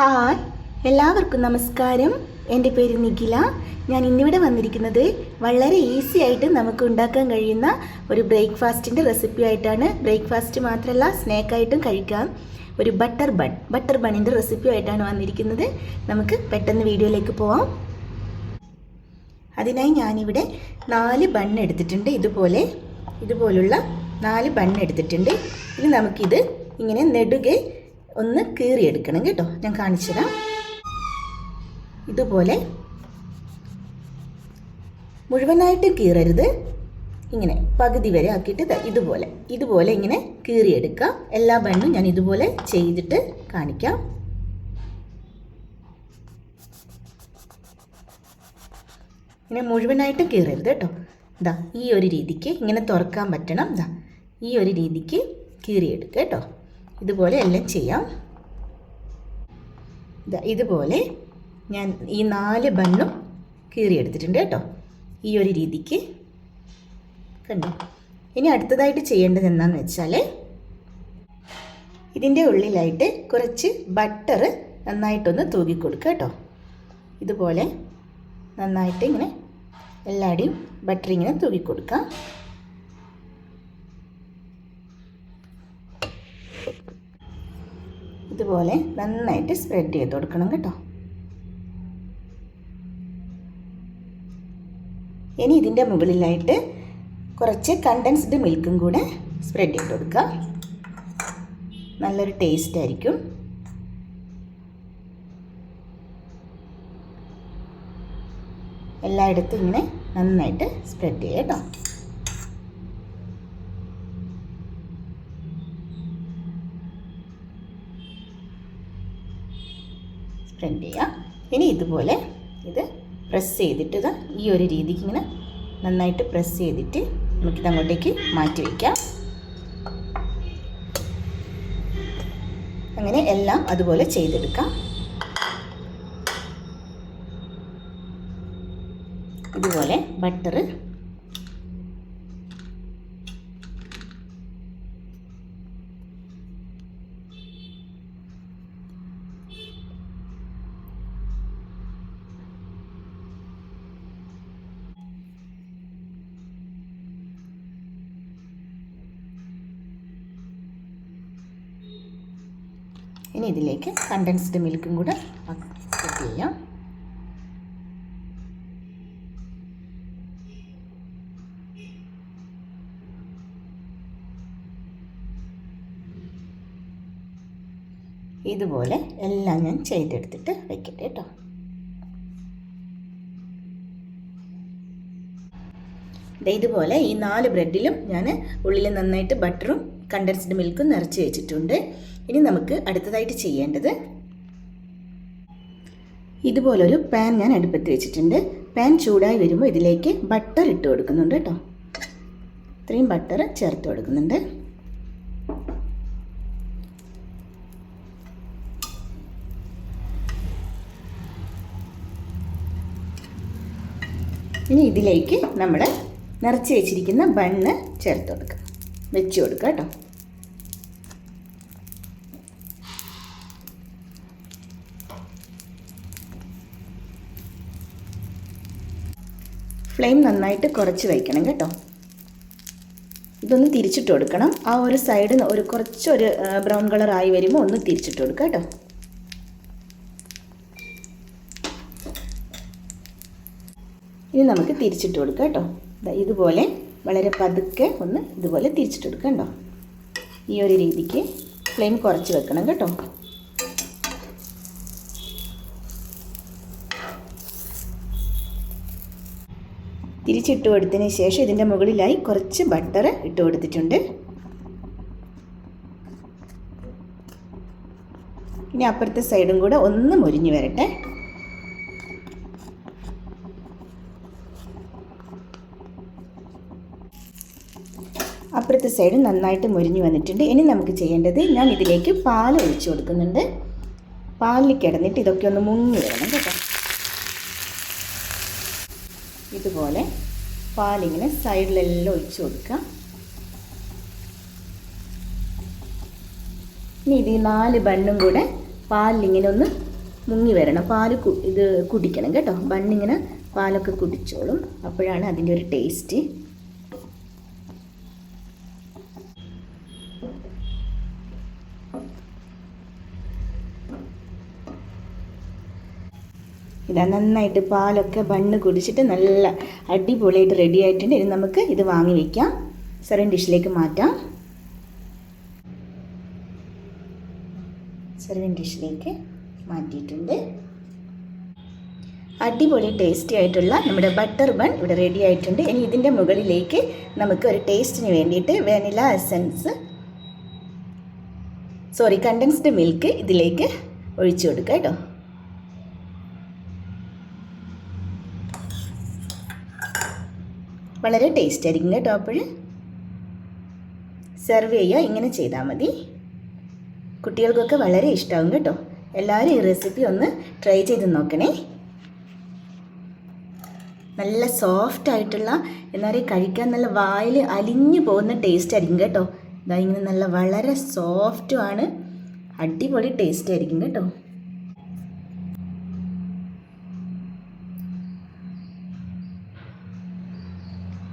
Hi എല്ലാവർക്കും നമസ്കാരം. എന്റെ പേര് നിഖില. ഞാൻ ഇന്നിവിടെ വന്നിരിക്കുന്നത് വളരെ ഈസി ആയിട്ട് നമുക്ക് ഉണ്ടാക്കാൻ കഴിയുന്ന ഒരു ബ്രേക്ക്ഫാസ്റ്റിന്റെ റെസിപ്പി ആയിട്ടാണ്. ബ്രേക്ക്ഫാസ്റ്റ് മാത്രമല്ല സ്നാക്കായിട്ടും കഴിക്കാം. ഒരു ബട്ടർ ബൺ ബട്ടർ ബണ്ണിന്റെ റെസിപ്പി ആയിട്ടാണ് വന്നിരിക്കുന്നത്. നമുക്ക് പെട്ടെന്ന് വീഡിയോയിലേക്ക് പോവാം. അതിനായി ഞാനിവിടെ നാല് ബൺ എടുത്തിട്ടുണ്ട്. ഇതുപോലെ ഇതുപോലുള്ള നാല് ബൺ എടുത്തിട്ടുണ്ട്. ഇനി നമുക്കിത് ഇങ്ങനെ നെടുകെ ഒന്ന് കീറിയെടുക്കണം കേട്ടോ. ഞാൻ കാണിച്ചു തരാം ഇതുപോലെ മുഴുവനായിട്ട് കീറരുത്. ഇങ്ങനെ പകുതി വരെ ആക്കിയിട്ട് ഇതുപോലെ. ഇതുപോലെ ഇങ്ങനെ കീറിയെടുക്കാം. എല്ലാ ബണ്ണും ഞാൻ ഇതുപോലെ ചെയ്തിട്ട് കാണിക്കാം. ഇങ്ങനെ മുഴുവനായിട്ട് കീറരുത് കേട്ടോ. ഇതാ ഈ ഒരു രീതിക്ക് ഇങ്ങനെ തുറക്കാൻ പറ്റണം. ഇതാ ഈ ഒരു രീതിക്ക് കീറിയെടുക്കുക കേട്ടോ. ഇതുപോലെ എല്ലാം ചെയ്യാം. ഇതാ ഇതുപോലെ ഞാൻ ഈ നാല് ബണ്ണും കീറിയെടുത്തിട്ടുണ്ട് കേട്ടോ. ഈ ഒരു രീതിക്ക്. കണ്ടോ? ഇനി അടുത്തതായിട്ട് ചെയ്യേണ്ടത് എന്താണെന്ന് വെച്ചാൽ ഇതിന്റെ ഉള്ളിലായിട്ട് കുറച്ച് ബട്ടർ നന്നായിട്ടൊന്ന് തൂക്കി കൊടുക്കുക കേട്ടോ. ഇതുപോലെ നന്നായിട്ട് ഇങ്ങനെ എല്ലാവരുടെയും ബട്ടർ ഇങ്ങനെ തൂക്കി കൊടുക്കാം ഇതുപോലെ നന്നായിട്ട് സ്പ്രെഡ് ചെയ്ത് കൊടുക്കണം കേട്ടോ. ഇനി ഇതിന്റെ മുകളിലായിട്ട് കുറച്ച് കണ്ടൻസ്ഡ് മിൽക്കും കൂടെ സ്പ്രെഡ് ചെയ്ത് കൊടുക്കുക. നല്ലൊരു ടേസ്റ്റ് ആയിരിക്കും. എല്ലായിടത്തും ഇങ്ങനെ നന്നായിട്ട് സ്പ്രെഡ് ചെയ്യാം കേട്ടോ. സ്പ്രെഡ് ചെയ്യുക ഇനി ഇതുപോലെ ഇത് പ്രസ് ചെയ്തിട്ട് ഇത് ഈ ഒരു രീതിക്ക് ഇങ്ങനെ നന്നായിട്ട് പ്രസ് ചെയ്തിട്ട് നമുക്കിത് അങ്ങോട്ടേക്ക് മാറ്റി വയ്ക്കാം അങ്ങനെ എല്ലാം അതുപോലെ ചെയ്തെടുക്കാം. ഇതുപോലെ ബട്ടർ ഇനി ഇതിലേക്ക് കണ്ടൻസ്ഡ് മിൽക്കും കൂടെ സെറ്റ് ചെയ്യാം. ഇതുപോലെ എല്ലാം ഞാൻ ചെയ്തെടുത്തിട്ട് വെക്കട്ടെ കേട്ടോ. ഇതുപോലെ ഈ നാല് ബ്രെഡിലും ഞാൻ ഉള്ളിൽ നന്നായിട്ട് ബട്ടറും കണ്ടൻസ്ഡ് മിൽക്കും നിറച്ച് വെച്ചിട്ടുണ്ട്. ഇനി നമുക്ക് അടുത്തതായിട്ട് ചെയ്യേണ്ടത് ഇതുപോലൊരു പാൻ ഞാൻ അടുപ്പത്ത് വെച്ചിട്ടുണ്ട്. പാൻ ചൂടായി വരുമ്പോൾ ഇതിലേക്ക് ബട്ടർ ഇട്ട് കൊടുക്കുന്നുണ്ട് കേട്ടോ. ഇത്രയും ബട്ടർ ചേർത്ത് കൊടുക്കുന്നുണ്ട്. ഇനി ഇതിലേക്ക് നമ്മൾ നിറച്ച് വെച്ചിരിക്കുന്ന ബണ്ണ് ചേർത്ത് കൊടുക്കുക വെച്ച് കൊടുക്കുക കേട്ടോ. ഫ്ലെയിം നന്നായിട്ട് കുറച്ച് വയ്ക്കണം കേട്ടോ. ഇതൊന്ന് തിരിച്ചിട്ട് കൊടുക്കണം. ആ ഒരു സൈഡിൽ ഒരു കുറച്ചൊരു ബ്രൗൺ കളറായി വരുമ്പോൾ ഒന്ന് തിരിച്ചിട്ട് കൊടുക്കുക കേട്ടോ. ഇനി നമുക്ക് തിരിച്ചിട്ട് കൊടുക്കാം കേട്ടോ. ഇതുപോലെ വളരെ പതുക്കെ ഒന്ന് ഇതുപോലെ തിരിച്ചിട്ട് കൊടുക്കണ്ടോ ഈ ഒരു രീതിക്ക് ഫ്ലെയിം കുറച്ച് വെക്കണം കേട്ടോ. തിരിച്ചിട്ട് കൊടുത്തതിന് ശേഷം ഇതിന്റെ മുകളിലായി കുറച്ച് ബട്ടർ ഇട്ട് കൊടുത്തിട്ടുണ്ട്. ഇനി അപ്പുറത്തെ സൈഡും കൂടെ ഒന്ന് മുരിഞ്ഞ് വരട്ടെ. അപ്പുറത്തെ സൈഡ് നന്നായിട്ട് മുരിഞ്ഞ് വന്നിട്ടുണ്ട്. ഇനി നമുക്ക് ചെയ്യേണ്ടത് ഞാൻ ഇതിലേക്ക് പാൽ ഒഴിച്ചു കൊടുക്കുന്നുണ്ട്. പാലിൽ കിടന്നിട്ട് ഇതൊക്കെ ഒന്ന് മുങ്ങി വരണം കേട്ടോ. ഇതുപോലെ പാലിങ്ങനെ സൈഡിലെല്ലാം ഒഴിച്ചു കൊടുക്കുക. ഇനി ഇത് നാല് ബണ്ണും കൂടെ പാലിലിങ്ങനെ ഒന്ന് മുങ്ങി വരണം. പാൽ ഇത് കുടിക്കണം കേട്ടോ. ബണ്ണിങ്ങനെ പാലൊക്കെ കുടിച്ചോളും. അപ്പോഴാണ് അതിന്റെ ഒരു ടേസ്റ്റ്. ഇതാ നന്നായിട്ട് പാലൊക്കെ ബണ്ണ് കുടിച്ചിട്ട് നല്ല അടിപൊളിയായിട്ട് റെഡി ആയിട്ടുണ്ട്. ഇനി നമുക്ക് ഇത് വാങ്ങി വയ്ക്കാം സെറൻ ഡിഷിലേക്ക് മാറ്റാം. സെർവിങ് ഡിഷിലേക്ക് മാറ്റിയിട്ടുണ്ട്. അടിപൊളി ടേസ്റ്റി ആയിട്ടുള്ള നമ്മുടെ ബട്ടർ ബൺ ഇവിടെ റെഡി ആയിട്ടുണ്ട്. ഇനി ഇതിന്റെ മുകളിലേക്ക് നമുക്ക് ഒരു ടേസ്റ്റിന് വേണ്ടിയിട്ട് vanilla essence sorry condensed milk ഇതിലേക്ക് ഒഴിച്ചു കൊടുക്കാം കേട്ടോ. വളരെ ടേസ്റ്റ് ആയിരിക്കും കേട്ടോ അപ്പോൾ. സെർവ് ചെയ്യുക ഇങ്ങനെ ചെയ്താൽ മതി. കുട്ടികൾക്കൊക്കെ വളരെ ഇഷ്ടമാകും കേട്ടോ. എല്ലാവരും ഈ റെസിപ്പി ഒന്ന് ട്രൈ ചെയ്ത് നോക്കണേ. നല്ല സോഫ്റ്റ് ആയിട്ടുള്ള എന്താ പറയുക കഴിക്കാൻ നല്ല വായിൽ അലിഞ്ഞു പോകുന്ന ടേസ്റ്റ് ആയിരിക്കും കേട്ടോ. ഇതാ ഇങ്ങനെ നല്ല വളരെ സോഫ്റ്റുമാണ് അടിപൊളി ടേസ്റ്റ് ആയിരിക്കും കേട്ടോ.